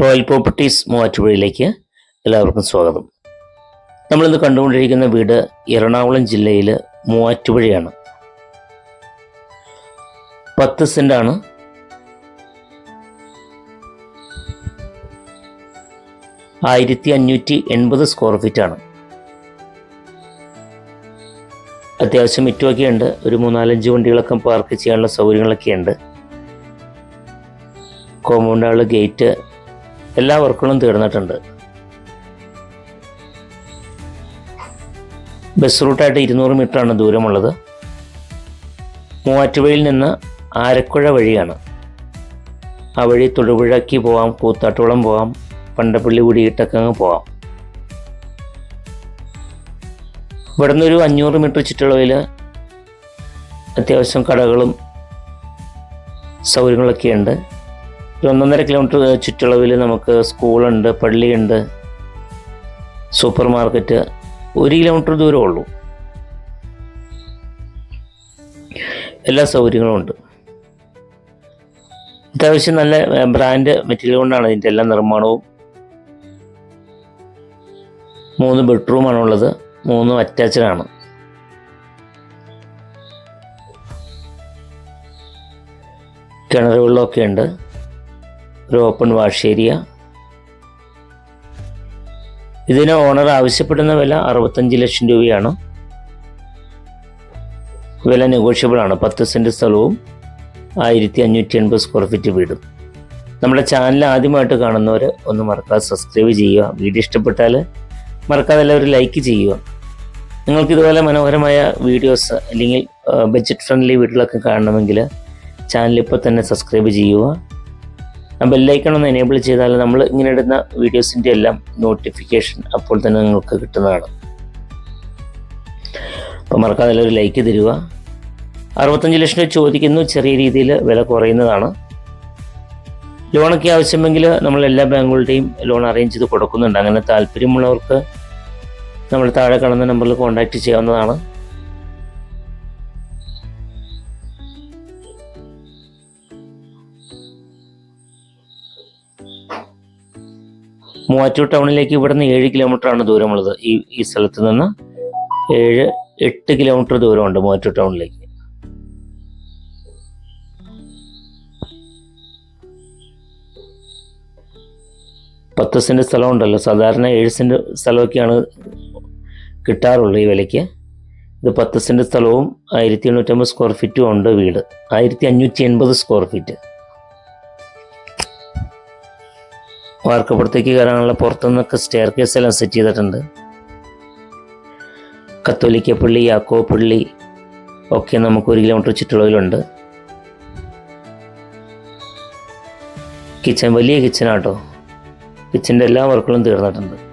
Royal properties മൂവാറ്റുപുഴയിലേക്ക് എല്ലാവർക്കും സ്വാഗതം. നമ്മളിന്ന് കണ്ടുകൊണ്ടിരിക്കുന്ന വീട് എറണാകുളം ജില്ലയിൽ മൂവാറ്റുപുഴയാണ്. പത്ത് സെന്റാണ് ആയിരത്തി അഞ്ഞൂറ്റി എൺപത് സ്ക്വയർ ഫീറ്റാണ്. അത്യാവശ്യം മിറ്റുമൊക്കെ ഉണ്ട്. ഒരു മൂന്നാലഞ്ച് വണ്ടികളൊക്കെ പാർക്ക് ചെയ്യാനുള്ള സൗകര്യങ്ങളൊക്കെ ഉണ്ട്. കോമ്പൗണ്ടുകൾ ഗേറ്റ് എല്ലാ വർക്കുകളും തീർന്നിട്ടുണ്ട്. ബസ് റൂട്ടായിട്ട് ഇരുന്നൂറ് മീറ്ററാണ് ദൂരമുള്ളത്. മൂവാറ്റുപുഴയിൽ നിന്ന് ആരക്കുഴ വഴിയാണ്. ആ വഴി തൊടുപുഴക്ക് പോവാം കൂത്താട്ടുകുളം പോവാം പണ്ടപ്പള്ളി കുടിയിട്ടൊക്കെ അങ്ങ് പോവാം. ഇവിടെ ഒരു അഞ്ഞൂറ് മീറ്റർ ചുറ്റളവിൽ അത്യാവശ്യം കടകളും സൗകര്യങ്ങളൊക്കെ ഉണ്ട് ഒരു ഒന്നൊന്നര കിലോമീറ്റർ ചുറ്റളവിൽ നമുക്ക് സ്കൂളുണ്ട് പള്ളിയുണ്ട് സൂപ്പർ മാർക്കറ്റ് ഒരു കിലോമീറ്റർ ദൂരമേ ഉള്ളൂ. എല്ലാ സൗകര്യങ്ങളും ഉണ്ട്. അത്യാവശ്യം നല്ല ബ്രാൻഡ് മെറ്റീരിയൽ കൊണ്ടാണ് ഇതിന്റെ എല്ലാ നിർമ്മാണവും. മൂന്ന് ബെഡ്റൂമാണ് ഉള്ളത്. മൂന്നും അറ്റാച്ച്ഡ് ആണ്. കിണർ ഉണ്ട്. ഒരു ഓപ്പൺ വാഷ് ഏരിയ ഇതിന് ഓണർ ആവശ്യപ്പെടുന്ന വില അറുപത്തഞ്ച് ലക്ഷം രൂപയാണ്. വില നെഗോഷ്യബിൾ ആണ്. പത്ത് സെന്റ് സ്ഥലവും ആയിരത്തി അഞ്ഞൂറ്റി എൺപത് സ്ക്വയർ ഫീറ്റ് വീടും. നമ്മുടെ ചാനൽ ആദ്യമായിട്ട് കാണുന്നവർ ഒന്ന് മറക്കാതെ സബ്സ്ക്രൈബ് ചെയ്യുക. വീഡിയോ ഇഷ്ടപ്പെട്ടാൽ മറക്കാതെ എല്ലാവരും ലൈക്ക് ചെയ്യുക. നിങ്ങൾക്ക് ഇതുപോലെ മനോഹരമായ വീഡിയോസ് അല്ലെങ്കിൽ ബഡ്ജറ്റ് ഫ്രണ്ട്ലി വീഡിയോകളൊക്കെ കാണണമെങ്കിൽ ചാനൽ ഇപ്പോൾ തന്നെ സബ്സ്ക്രൈബ് ചെയ്യുക. ആ ബെല്ലൈക്കൺ ഒന്ന് എനേബിൾ ചെയ്താൽ നമ്മൾ ഇങ്ങനെ ഇടുന്ന വീഡിയോസിന്റെ എല്ലാം നോട്ടിഫിക്കേഷൻ അപ്പോൾ തന്നെ നിങ്ങൾക്ക് കിട്ടുന്നതാണ്. അപ്പോൾ മറക്കാതെ ഒരു ലൈക്ക് തരിക. അറുപത്തഞ്ച് ലക്ഷം രൂപ ചോദിക്കുന്നു ചെറിയ രീതിയിൽ വില കുറയുന്നതാണ്. ലോണൊക്കെ ആവശ്യമെങ്കിൽ നമ്മൾ എല്ലാ ബാങ്കുകളുടെയും ലോൺ അറേഞ്ച് ചെയ്ത് കൊടുക്കുന്നുണ്ട്. അങ്ങനെ താല്പര്യമുള്ളവർക്ക് നമ്മൾ താഴെ കാണുന്ന നമ്പറിൽ കോൺടാക്റ്റ് ചെയ്യാവുന്നതാണ്. മൂവാറ്റൂർ ടൗണിലേക്ക് ഇവിടുന്ന് ഏഴ് കിലോമീറ്റർ ആണ് ദൂരമുള്ളത്. ഈ ഈ സ്ഥലത്ത് നിന്ന് ഏഴ് എട്ട് കിലോമീറ്റർ ദൂരമുണ്ട് മൂവാറ്റൂർ ടൗണിലേക്ക്. പത്ത് സെന്റ് സ്ഥലമുണ്ടല്ലോ. സാധാരണ ഏഴ് സെന്റ് സ്ഥലമൊക്കെയാണ് കിട്ടാറുള്ളൂ ഈ വിലയ്ക്ക്. ഇത് പത്ത് സെന്റ് സ്ഥലവും ആയിരത്തി എണ്ണൂറ്റമ്പത് സ്ക്വയർ ഫീറ്റും ഉണ്ട് വീട്. ആയിരത്തി അഞ്ഞൂറ്റി എൺപത് സ്ക്വയർ ഫീറ്റ് വാർക്കപ്പുറത്തേക്ക് കയറാനുള്ള പുറത്തുനിന്നൊക്കെ സ്റ്റെയർ കേസ് എല്ലാം സെറ്റ് ചെയ്തിട്ടുണ്ട്. കത്തോലിക്ക പള്ളി യാക്കോ പള്ളി ഒക്കെ നമുക്ക് ഒരു കിലോമീറ്റർ ചുറ്റളവിലുണ്ട്. കിച്ചൺ വലിയ കിച്ചണാട്ടോ കിച്ചന്റെ എല്ലാ വർക്കുകളും തീർന്നിട്ടുണ്ട്.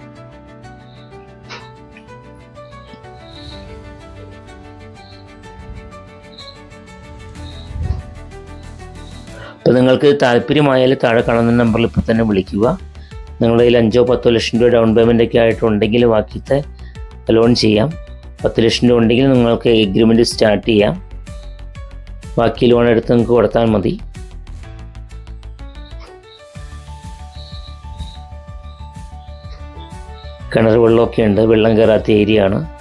അപ്പോൾ നിങ്ങൾക്ക് താല്പര്യമായാൽ താഴെ കാണുന്ന നമ്പറിൽ ഇപ്പോൾ തന്നെ വിളിക്കുക. നിങ്ങളുടെ കയ്യിൽ അഞ്ചോ പത്തോ ലക്ഷം രൂപ ഡൗൺ പേയ്മെന്റ് ഒക്കെ ആയിട്ടുണ്ടെങ്കിൽ ബാക്കിത്തെ ലോൺ ചെയ്യാം. പത്ത് ലക്ഷം രൂപ ഉണ്ടെങ്കിൽ നിങ്ങൾക്ക് എഗ്രിമെന്റ് സ്റ്റാർട്ട് ചെയ്യാം. ബാക്കി ലോൺ എടുത്ത് നിങ്ങൾക്ക് കൊടുത്താൽ മതി. കിണർ വെള്ളമൊക്കെ ഉണ്ട്. വെള്ളം കയറാത്ത ഏരിയ ആണ്.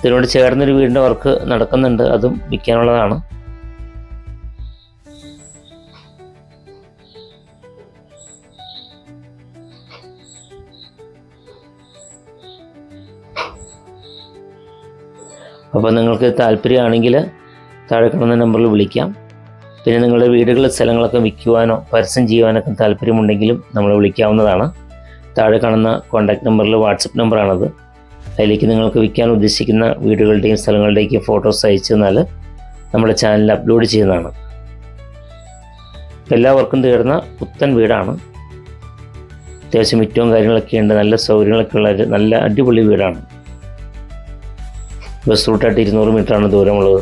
ഇതിനോട് ചേർന്നൊരു വീടിന്റെ വർക്ക് നടക്കുന്നുണ്ട് അതും വിൽക്കാനുള്ളതാണ്. അപ്പോൾ നിങ്ങൾക്ക് താല്പര്യമാണെങ്കിൽ താഴെ കാണുന്ന നമ്പറിൽ വിളിക്കാം. പിന്നെ നിങ്ങളുടെ വീടുകൾ സ്ഥലങ്ങളൊക്കെ വിൽക്കുവാനോ പരസ്യം ചെയ്യുവാനൊക്കെ താല്പര്യമുണ്ടെങ്കിലും നമ്മൾ വിളിക്കാവുന്നതാണ്. താഴെ കാണുന്ന കോൺടാക്ട് നമ്പറിൽ വാട്സപ്പ് നമ്പറാണത്. അതിലേക്ക് നിങ്ങൾക്ക് വിൽക്കാൻ ഉദ്ദേശിക്കുന്ന വീടുകളുടെയും സ്ഥലങ്ങളുടെയും ഫോട്ടോസ് അയച്ചു തന്നാൽ നമ്മുടെ ചാനലിൽ അപ്ലോഡ് ചെയ്യുന്നതാണ്. എല്ലാവർക്കും തീർന്ന പുത്തൻ വീടാണ്. അത്യാവശ്യം മിറ്റവും കാര്യങ്ങളൊക്കെ ഉണ്ട്. നല്ല സൗകര്യങ്ങളൊക്കെ ഉള്ള നല്ല അടിപൊളി വീടാണ്. ബസ് റൂട്ടായിട്ട് ഇരുന്നൂറ് മീറ്ററാണ് ദൂരമുള്ളത്.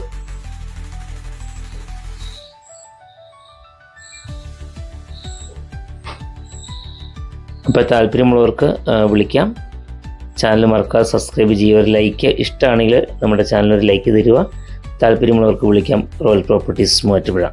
അപ്പോൾ താല്പര്യമുള്ളവർക്ക് വിളിക്കാം. ചാനൽ മറക്കാതെ സബ്സ്ക്രൈബ് ചെയ്യുക. ഒരു ലൈക്ക് ഇഷ്ടമാണെങ്കിൽ നമ്മുടെ ചാനൽ ഒരു ലൈക്ക് തരിക. താല്പര്യമുള്ളവർക്ക് വിളിക്കാം. Royal properties Muvattupuzha